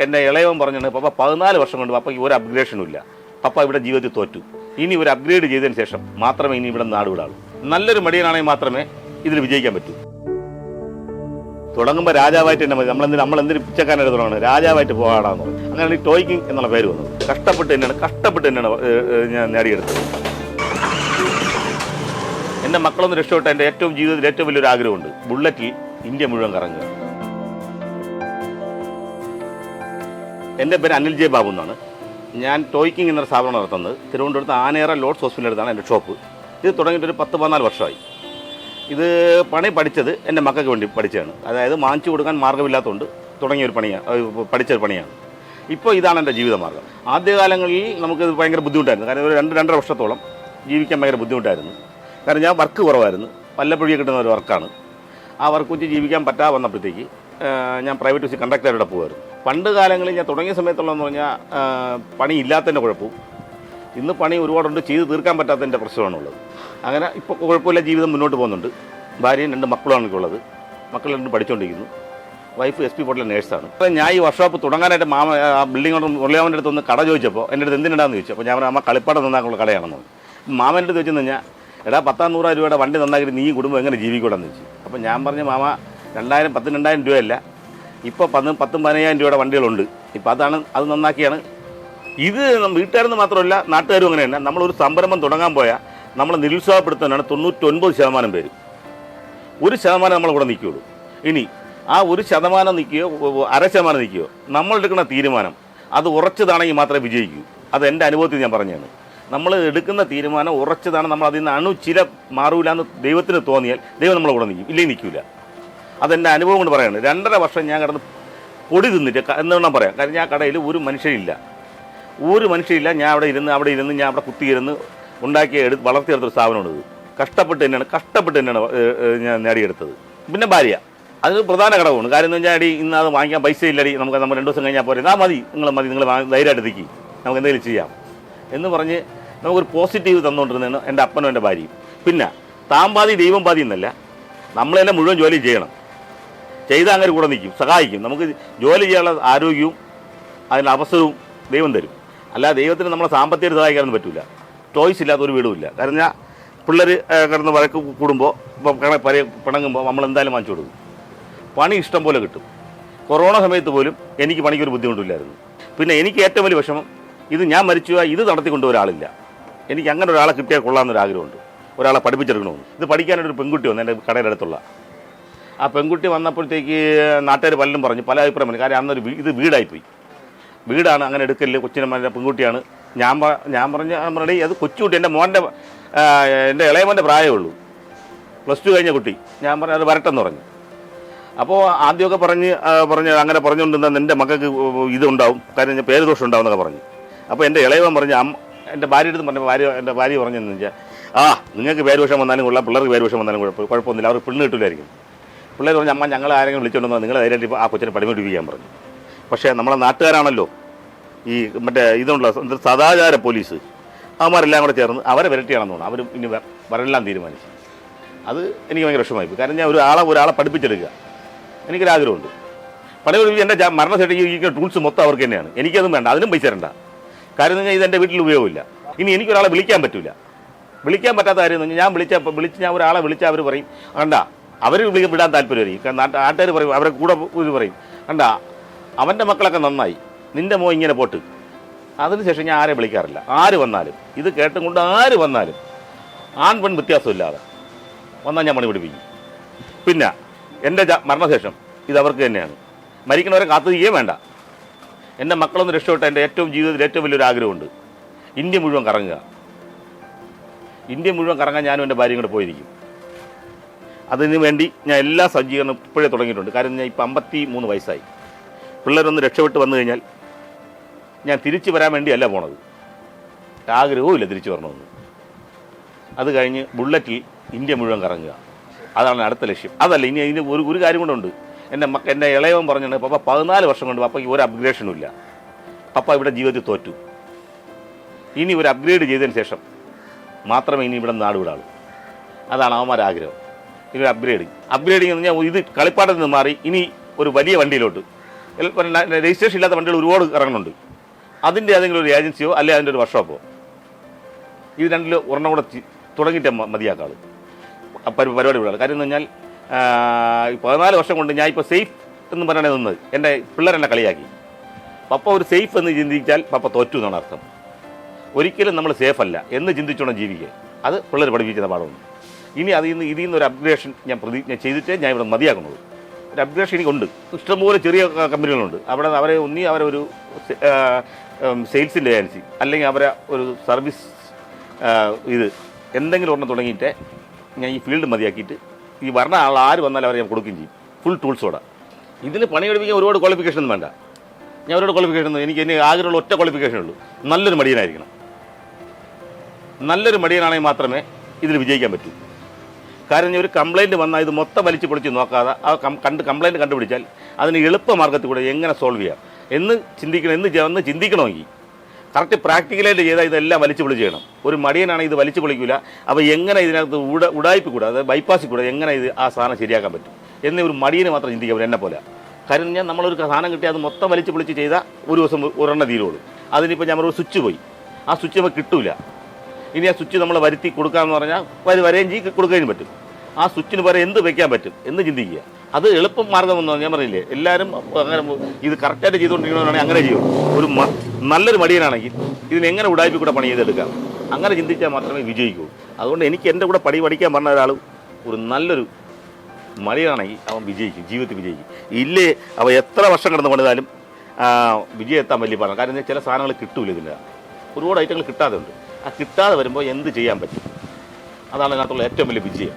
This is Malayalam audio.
എന്റെ ഇളയവൻ പറഞ്ഞാണ് പപ്പ പതിനാല് വർഷം കൊണ്ട് പപ്പയ്ക്ക് ഒരു അപ്ഗ്രേഷനും ഇല്ല. പപ്പ ഇവിടെ ജീവിതത്തിൽ തോറ്റു. ഇനി ഒരു അപ്ഗ്രേഡ് ചെയ്തതിന് ശേഷം മാത്രമേ ഇനി ഇവിടെ നാട് വിടാളൂ. നല്ലൊരു മടിയനാണെങ്കിൽ മാത്രമേ ഇതിൽ വിജയിക്കാൻ പറ്റൂ. തുടങ്ങുമ്പോൾ രാജാവായിട്ട് തന്നെ മതി. നമ്മളെന്തിന് നമ്മളെന്തിന് പിച്ചക്കാനായിട്ട് തുടങ്ങണം രാജാവായിട്ട് പോകാടാന്ന് പറഞ്ഞു. അങ്ങനെയാണ് ഈ ടോയ്ക്കിംഗ് എന്നുള്ള പേര് വന്നത്. കഷ്ടപ്പെട്ട് തന്നെയാണ് കഷ്ടപ്പെട്ട് തന്നെയാണ് ഞാൻ നേടിയെടുത്തത്. എന്റെ മക്കളൊന്ന് രക്ഷപ്പെട്ട എന്റെ ഏറ്റവും ജീവിതത്തിൽ ഏറ്റവും വലിയൊരു ആഗ്രഹമുണ്ട്. ബുള്ളറ്റിൽ ഇന്ത്യ മുഴുവൻ കറങ്ങുക. എന്റെ പേര് അനിൽ ജെ ബാബു എന്നാണ്. ഞാൻ ടോയ്ക്കിംഗ് എന്നൊരു സ്ഥാപനം നടത്തുന്നത്. തിരുവനന്തപുരത്ത് ആനേറ ലോഡ്സ് ഹോസ്പിറ്റലിനടുത്താണ് എന്റെ ഷോപ്പ്. ഇത് തുടങ്ങിയിട്ട് ഒരു പത്ത് പതിനാല് വർഷമായി. ഇത് പണി പഠിച്ചത് എന്റെ മക്കൾക്ക് വേണ്ടി പഠിച്ചതാണ്. അതായത് മാഞ്ചു കൊടുക്കാൻ മാർഗമില്ലാത്തതുകൊണ്ട് തുടങ്ങിയ ഒരു പണിയാണ് പഠിച്ചൊരു പഠിച്ച പണിയാണ്. ഇപ്പോൾ ഇതാണ് എന്റെ ജീവിതമാർഗം. ആദ്യകാലങ്ങളിൽ നമുക്കിത് ഭയങ്കര ബുദ്ധിമുട്ടായിരുന്നു. കാരണം ഒരു രണ്ട് രണ്ടര വർഷത്തോളം ജീവിക്കാൻ ഭയങ്കര ബുദ്ധിമുട്ടായിരുന്നു. കാരണം ഞാൻ വർക്ക് കുറവായിരുന്നു. വല്ലപ്പോഴേ കിട്ടുന്ന ഒരു വർക്കാണ്. ആ വർക്ക് വെച്ച് ജീവിക്കാൻ പറ്റാതെ വന്നപ്പോഴത്തേക്ക് ഞാൻ പ്രൈവറ്റ് ബസ് കണ്ടക്ടറുടെ പോകുമായിരുന്നു പണ്ട് കാലങ്ങളിൽ ഞാൻ തുടങ്ങിയ സമയത്തുള്ളതെന്ന് പറഞ്ഞാൽ പണി ഇല്ലാത്തതിന്റെ കുഴപ്പവും ഇന്ന് പണി ഒരുപാടുണ്ട് ചെയ്ത് തീർക്കാൻ പറ്റാത്തതിന്റെ പ്രശ്നമാണുള്ളത്. അങ്ങനെ ഇപ്പോൾ കുഴപ്പമില്ല ജീവിതം മുന്നോട്ട് പോകുന്നുണ്ട്. ഭാര്യയും രണ്ട് മക്കളാണ് ഉള്ളത്. മക്കൾ രണ്ടും പഠിച്ചുകൊണ്ടിരിക്കുന്നു വൈഫ് എസ് പി പോട്ടിലെ നേഴ്സാണ്. അപ്പോൾ ഞാൻ ഈ വർക്ക്ഷോപ്പ് തുടങ്ങാനായിട്ട് മാമ ആ ബിൽഡിംഗ് മുരളിയാമന്റെ അടുത്ത് ഒന്ന് കട ചോദിച്ചപ്പോൾ എന്റെ അടുത്ത് എന്തിനാന്ന് ചോദിച്ചു അപ്പോൾ ഞാൻ പറഞ്ഞു, അമ്മ കളിപ്പാടം നന്നാക്കുള്ള കടയാണെന്ന് മാമന്റെ അടുത്ത് ചോദിച്ചെന്ന് കഴിഞ്ഞാൽ എടാ പത്താം നൂറായിരം രൂപയുടെ വണ്ടി നന്നാക്കിയിട്ട് നീ കുടുംബം എങ്ങനെ ജീവിക്കൂടെന്ന് ചോദിച്ചു. അപ്പോൾ ഞാൻ പറഞ്ഞു മാമ രണ്ടായിരം പത്ത് രണ്ടായിരം രൂപയല്ല. ഇപ്പോൾ പത്തും പത്തും പതിനയ്യായിരം രൂപയുടെ വണ്ടികളുണ്ട്. ഇപ്പോൾ അതാണ് അത് നന്നാക്കിയാണ്. ഇത് വീട്ടുകാരെന്ന് മാത്രമല്ല നാട്ടുകാരും അങ്ങനെ തന്നെ. നമ്മളൊരു സംരംഭം തുടങ്ങാൻ പോയാൽ നമ്മൾ നിരുത്സാഹപ്പെടുത്താനാണ് തൊണ്ണൂറ്റൊൻപത് ശതമാനം പേര്. ഒരു ശതമാനം നമ്മൾ ഇവിടെ നിൽക്കുകയുള്ളൂ. ഇനി ആ ഒരു ശതമാനം നിൽക്കുകയോ അര ശതമാനം നിൽക്കുകയോ നമ്മളെടുക്കുന്ന തീരുമാനം അത് ഉറച്ചതാണെങ്കിൽ മാത്രമേ വിജയിക്കൂ. അത് എന്റെ അനുഭവത്തിൽ ഞാൻ പറഞ്ഞതാണ്. നമ്മൾ എടുക്കുന്ന തീരുമാനം ഉറച്ചതാണ്. നമ്മൾ അതിൽ നിന്ന് അണു ചില മാറൂല എന്ന് ദൈവത്തിന് തോന്നിയാൽ ദൈവം നമ്മളെ കൂടെ നിൽക്കും. ഇല്ലേ നിൽക്കില്ല അതെന്റെ അനുഭവം കൊണ്ട് പറയാണ്. രണ്ടര വർഷം ഞാൻ കിടന്ന് പൊടി തിന്നിട്ട് എന്ന് വേണം പറയാം. കാരണം ഞാൻ കടയിൽ ഒരു മനുഷ്യരില്ല ഒരു മനുഷ്യരില്ല ഞാൻ അവിടെ ഇരുന്ന് അവിടെ ഇരുന്ന് ഞാൻ അവിടെ കുത്തിയിരുന്ന് ഉണ്ടാക്കി എടുത്ത് വളർത്തിയെടുത്തൊരു സ്ഥാപനമാണ് ഇത്. കഷ്ടപ്പെട്ട് തന്നെയാണ് കഷ്ടപ്പെട്ട് തന്നെയാണ് ഞാൻ നേടിയെടുത്തത്. പിന്നെ ഭാര്യ. അതിന് പ്രധാന ഘടകമാണ്. കാര്യം എന്ന് വെച്ചാൽ അടി ഇന്ന് അത് വാങ്ങിക്കാൻ പൈസ ഇല്ലടി. നമുക്ക് നമ്മൾ രണ്ട് ദിവസം കഴിഞ്ഞാൽ പോരെ. ആ മതി. നിങ്ങൾ മതി. നിങ്ങൾ ധൈര്യമായിട്ട് തിക്കി നമുക്ക് എന്തെങ്കിലും ചെയ്യാം. എന്ന് പറഞ്ഞ് നമുക്കൊരു പോസിറ്റീവ് തന്നുകൊണ്ടിരുന്നതാണ് എന്റെ അപ്പനും എന്റെ ഭാര്യയും. പിന്നെ താൻ പാതി ദൈവം പാതി എന്നല്ല. നമ്മളെല്ലാം മുഴുവൻ ജോലി ചെയ്യണം. ചെയ്താൽ അങ്ങനെ കൂടെ നിൽക്കും സഹായിക്കും. നമുക്ക് ജോലി ചെയ്യാനുള്ള ആരോഗ്യവും അതിന് അവസരവും ദൈവം തരും. അല്ലാതെ ദൈവത്തിന് നമ്മളെ സാമ്പത്തിക സഹായിക്കാനൊന്നും പറ്റില്ല ചോയ്സ് ഇല്ലാത്ത ഒരു വീടുമില്ല കാരണം ഞാൻ പിള്ളേർ കിടന്ന് വഴക്ക് കൂടുമ്പോൾ പിണങ്ങുമ്പോൾ നമ്മൾ എന്തായാലും വാങ്ങിച്ചു കൊടുക്കും. പണി ഇഷ്ടം പോലെ കിട്ടും. കൊറോണ സമയത്ത് പോലും എനിക്ക് പണിക്കൊരു ബുദ്ധിമുട്ടില്ലായിരുന്നു. പിന്നെ എനിക്ക് ഏറ്റവും വലിയ വിഷമം ഇത് ഞാൻ മരിച്ചു ഇത് നടത്തിക്കൊണ്ട് ഒരാളില്ല. എനിക്ക് അങ്ങനെ ഒരാളെ കിട്ടിയാൽ കൊള്ളാമെന്നൊരു ആഗ്രഹമുണ്ട് ഒരാളെ പഠിപ്പിച്ചെടുക്കണമെന്ന്. ഇത് പഠിക്കാനൊരു പെൺകുട്ടി വന്നു എന്റെ കടയുടെ അടുത്തുള്ള. ആ പെൺകുട്ടി വന്നപ്പോഴത്തേക്ക് നാട്ടുകാർ പലരും പറഞ്ഞു പല അഭിപ്രായം കാര്യം അന്നൊരു ഇത് വീടായിപ്പോയി. വീടാണ് അങ്ങനെ എടുക്കൽ കൊച്ചിനമ്മ പെൺകുട്ടിയാണ്. ഞാൻ ഞാൻ പറഞ്ഞ പറഞ്ഞേ അത് കൊച്ചുകുട്ടി എന്റെ മോന്റെ എന്റെ ഇളയമോന്റെ പ്രായമേ ഉള്ളൂ. പ്ലസ് ടു കഴിഞ്ഞ കുട്ടി. ഞാൻ പറഞ്ഞു അത് വരട്ടെന്ന് പറഞ്ഞു. അപ്പോൾ ആദ്യമൊക്കെ പറഞ്ഞ് പറഞ്ഞ് അങ്ങനെ പറഞ്ഞുകൊണ്ടിരുന്ന എന്റെ മക്കൾക്ക് ഇതുണ്ടാവും കാര്യം പേര് ദോഷം ഉണ്ടാവും എന്നൊക്കെ പറഞ്ഞു. അപ്പോൾ എന്റെ ഇളയവൻ പറഞ്ഞ് അമ്മ എന്റെ ഭാര്യ എടുത്ത് പറഞ്ഞ ഭാര്യ എന്റെ ഭാര്യ പറഞ്ഞെന്ന് വെച്ചാൽ ആ നിങ്ങൾക്ക് പേരുവശം വന്നാലും കൊള്ളാം പിള്ളേർക്ക് പേരുവശം വന്നാലും കുഴപ്പം കുഴപ്പമൊന്നുമില്ല. അവർ പെണ്ണ് കിട്ടില്ലായിരിക്കും പിള്ളേർ പറഞ്ഞു അമ്മ ഞങ്ങൾ ആരെങ്കിലും വിളിച്ചുകൊണ്ടോ നിങ്ങൾ ധൈര്യമായിട്ട് ഇപ്പോൾ ആ കൊച്ചിനെ ചെയ്യാൻ പറഞ്ഞു. പക്ഷേ നമ്മളെ നാട്ടുകാരാണല്ലോ ഈ മറ്റേ ഇതുണ്ടല്ലോ സദാചാര പോലീസ്. അവന്മാരെല്ലാം കൂടെ ചേർന്ന് അവരെ വിരട്ടിയാണെന്ന് തോന്നുന്നു. അവരും ഇനി വരെല്ലാം തീരുമാനിച്ചു. അത് എനിക്ക് ഭയങ്കര വിഷമമായി പോയി. കാരണം ഞാൻ ഒരാളെ ഒരാളെ പഠിപ്പിച്ചെടുക്കുക. എനിക്കൊരാഗ്രഹമുണ്ട് പഠിപ്പിച്ച് എന്റെ മരണ സർട്ടിഫിക്കറ്റ് ടൂൾസ് മൊത്തം അവർക്ക് തന്നെയാണ്. എനിക്കതും വേണ്ട അതിനും പൈസ തരണ്ട. കാര്യം എന്ന് ഇത് എന്റെ വീട്ടിൽ ഉപയോഗമില്ല. ഇനി എനിക്കൊരാളെ വിളിക്കാൻ പറ്റില്ല വിളിക്കാൻ പറ്റാത്ത കാര്യം എന്ന് ഞാൻ വിളിച്ച വിളിച്ച് ഞാൻ ഒരാളെ വിളിച്ചാൽ അവർ പറയും കണ്ട അവർ വിടാൻ താല്പര്യമായിരിക്കും നാട്ടുകാർ പറയും അവരെ കൂടെ ഇത് പറയും. കണ്ട അവന്റെ മക്കളൊക്കെ നന്നായി. നിന്റെ മോ ഇങ്ങനെ പോട്ട്. അതിനുശേഷം ഞാൻ ആരെ വിളിക്കാറില്ല? ആര് വന്നാലും. ഇത് കേട്ടും കൊണ്ട് ആര് വന്നാലും. ആൺ പെൺ വ്യത്യാസമില്ലാതെ. വന്നാൽ ഞാൻ പണി പിടിപ്പിക്കും. പിന്നെ എന്റെ മരണശേഷം ഇത് അവർക്ക് തന്നെയാണ്. മരിക്കണവരെ കാത്തുകയും വേണ്ട. എന്റെ മക്കളൊന്ന് രക്ഷപ്പെട്ട എന്റെ ഏറ്റവും ജീവിതത്തിൽ ഏറ്റവും വലിയൊരു ആഗ്രഹമുണ്ട്. ഇന്ത്യ മുഴുവൻ കറങ്ങുക. ഇന്ത്യ മുഴുവൻ കറങ്ങാൻ ഞാനും എന്റെ ഭാര്യയും കൂടെ പോയിരിക്കും. അതിന് വേണ്ടി ഞാൻ എല്ലാ സജ്ജീകരണം ഇപ്പോഴേ തുടങ്ങിയിട്ടുണ്ട്. കാരണം ഞാൻ ഇപ്പം അമ്പത്തി മൂന്ന് വയസ്സായി. പിള്ളേരൊന്ന് രക്ഷപ്പെട്ട് വന്നു കഴിഞ്ഞാൽ ഞാൻ തിരിച്ചു വരാൻ വേണ്ടിയല്ല പോണത്. ആഗ്രഹവും ഇല്ല തിരിച്ചു വരണമെന്ന്. അത് കഴിഞ്ഞ് ബുള്ളറ്റിൽ ഇന്ത്യ മുഴുവൻ കറങ്ങുക. അതാണ് അടുത്ത ലക്ഷ്യം. അതല്ല ഇനി ഇതിന് ഒരു ഒരു കാര്യം കൊണ്ടുണ്ട് എന്റെ മക്ക എന്റെ ഇളയവൻ പറഞ്ഞാണ് പപ്പ പതിനാല് വർഷം കൊണ്ട് പപ്പയ്ക്ക് ഒരു അപ്ഗ്രേഷനും ഇല്ല. പപ്പ ഇവിടെ ജീവിതത്തിൽ തോറ്റു. ഇനി ഒരു അപ്ഗ്രേഡ് ചെയ്തതിന് ശേഷം മാത്രമേ ഇനി ഇവിടെ നാട് വിടാളൂ അതാണ് അവന്മാരുടെ ഇനി അപ്ഗ്രേഡിങ് അപ്ഗ്രേഡിങ് എന്ന് പറഞ്ഞാൽ ഇത് കളിപ്പാട്ടത്തിൽ നിന്ന് മാറി ഇനി ഒരു വലിയ വണ്ടിയിലോട്ട്. രജിസ്ട്രേഷൻ ഇല്ലാത്ത വണ്ടികൾ ഒരുപാട് ഇറങ്ങുന്നുണ്ട്. അതിന്റെ ഏതെങ്കിലും ഒരു ഏജൻസിയോ അല്ലെങ്കിൽ അതിന്റെ ഒരു വർക്ക്ഷോപ്പോ ഇത് രണ്ടിൽ ഒരെണ്ണം കൂടെ തുടങ്ങിയിട്ട് മതിയാക്കാൾ പരിപാടി വിടാറ് കാര്യം എന്ന് പറഞ്ഞാൽ പതിനാല് വർഷം കൊണ്ട് ഞാൻ ഇപ്പോൾ സേഫ് എന്ന് പറയണേ നിന്നത്. എന്റെ പിള്ളേരെന്നെ കളിയാക്കി. പപ്പ ഒരു സേഫ് എന്ന് ചിന്തിച്ചാൽ പപ്പ തോറ്റു എന്നാണ് അർത്ഥം. ഒരിക്കലും നമ്മൾ സേഫ് അല്ല. എന്ന് ചിന്തിച്ചോണം ജീവിക്കുക. അത് പിള്ളേർ പഠിപ്പിക്കുന്ന പാഠമാണ്. ഇനി അതിൽ നിന്ന് ഇതിൽ നിന്ന് ഒരു അപ്ഗ്രേഷൻ ഞാൻ പ്രതിജ്ഞ ചെയ്തിട്ടേ ഞാൻ ഇവിടെ മതിയാക്കുന്നത് ഒരു അപ്ഗ്രേഷൻ എനിക്കുണ്ട്. ഇഷ്ടംപോലെ ചെറിയ കമ്പനികളുണ്ട്. അവിടെ അവരെ ഒന്നി അവരെ ഒരു സെയിൽസിന്റെ ഏജൻസി അല്ലെങ്കിൽ അവരെ ഒരു സർവീസ് ഇത് എന്തെങ്കിലും ഒരെണ്ണം തുടങ്ങിയിട്ട് ഞാൻ ഈ ഫീൽഡ് മതിയാക്കിയിട്ട് ഈ വരണ ആൾ ആര് വന്നാലും അവരെ ഞാൻ കൊടുക്കുകയും ചെയ്യും. ഫുൾ ടൂൾസോടെ ഇതിന് പണി പഠിപ്പിക്കാൻ ഒരുപാട് ക്വാളിഫിക്കേഷൻ ഒന്നും വേണ്ട. ഞാൻ ഒരുപാട് ക്വാളിഫിക്കേഷൻ ഒന്നും എനിക്ക് എന്നെ ആഗ്രഹമുള്ള ഒറ്റ ക്വാളിഫിക്കേഷൻ ഉള്ളൂ. നല്ലൊരു മടിയനായിരിക്കണം. നല്ലൊരു മടിയനാണെങ്കിൽ മാത്രമേ ഇതിൽ വിജയിക്കാൻ പറ്റൂ. കാരണം ഒരു കംപ്ലയിന്റ് വന്നാൽ ഇത് മൊത്തം വലിച്ചു പൊളിച്ച് നോക്കാതെ ആ കണ്ട് കംപ്ലയിന്റ് കണ്ടുപിടിച്ചാൽ അതിന് എളുപ്പ മാർഗത്തിൽ കൂടെ എങ്ങനെ സോൾവ് ചെയ്യാം? എന്ന് ചിന്തിക്കണം എന്ന് എന്ന് ചിന്തിക്കണമെങ്കിൽ കറക്റ്റ് പ്രാക്ടിക്കലായിട്ട് ചെയ്താൽ ഇതെല്ലാം വലിച്ചു പൊളിച്ച് ചെയ്യണം. ഒരു മടിയനാണ് ഇത് വലിച്ചു പൊളിക്കില്ല അപ്പോൾ എങ്ങനെ ഇതിനകത്ത് ഉട ഉടായ്പ കൂടെ അതായത് ബൈപ്പാസിൽ കൂടെ എങ്ങനെ ഇത് ആ സാധനം ശരിയാക്കാൻ പറ്റും? എന്ന് ഒരു മടിയന് മാത്രം ചിന്തിക്കാൻ പറ്റും എന്നെ പോലെ. കാര്യം ഞാൻ നമ്മളൊരു സാധനം കിട്ടി അത് മൊത്തം വലിച്ചു പൊളിച്ച് ചെയ്താൽ ഒരു ദിവസം ഒരെണ്ണം തീരുള്ളൂ. അതിനിപ്പോൾ ഞാൻ ഒരു സ്വിച്ച് പോയി. ആ സ്വിച്ച് നമുക്ക് കിട്ടില്ല ഇനി ആ സ്വിച്ച് നമ്മൾ വരുത്തി കൊടുക്കാമെന്ന് പറഞ്ഞാൽ വരി വരെയും ചെയ്ത് കൊടുക്കുകയും പറ്റും. ആ സ്വിച്ചിന് പകരം എന്ത് വെക്കാൻ പറ്റും എന്ന് ചിന്തിക്കുക. അത് എളുപ്പം മാർഗമെന്ന് ഞാൻ പറയില്ലേ എല്ലാവരും അങ്ങനെ ഇത് കറക്റ്റായിട്ട് ചെയ്തുകൊണ്ടിരിക്കണമെന്നാണെങ്കിൽ അങ്ങനെ ചെയ്യും ഒരു നല്ലൊരു മടിയനാണെങ്കിൽ ഇതിന് എങ്ങനെ ഉടായ്പ കൂടെ പണി ചെയ്തെടുക്കാം? അങ്ങനെ ചിന്തിച്ചാൽ മാത്രമേ വിജയിക്കൂ. അതുകൊണ്ട് എനിക്ക് എന്റെ കൂടെ പടി പഠിക്കാൻ പറഞ്ഞ ഒരാൾ ഒരു നല്ലൊരു മടിയനാണെങ്കിൽ അവൻ വിജയിക്കും ജീവിതത്തിൽ വിജയിക്കും. ഇല്ലേ അവൻ എത്ര വർഷം കിടന്ന് പണിതാലും വിജയം എത്താൻ വലിയ പാടാണ്. കാരണം ചില സാധനങ്ങൾ കിട്ടൂല ഇതിന്റെ ഒരുപാട് ഐറ്റങ്ങൾ കിട്ടാതെ ഉണ്ട് ആ കിട്ടാതെ വരുമ്പോൾ എന്ത് ചെയ്യാൻ പറ്റും? അതാണ് അതിനകത്തുള്ള ഏറ്റവും വലിയ വിജയം.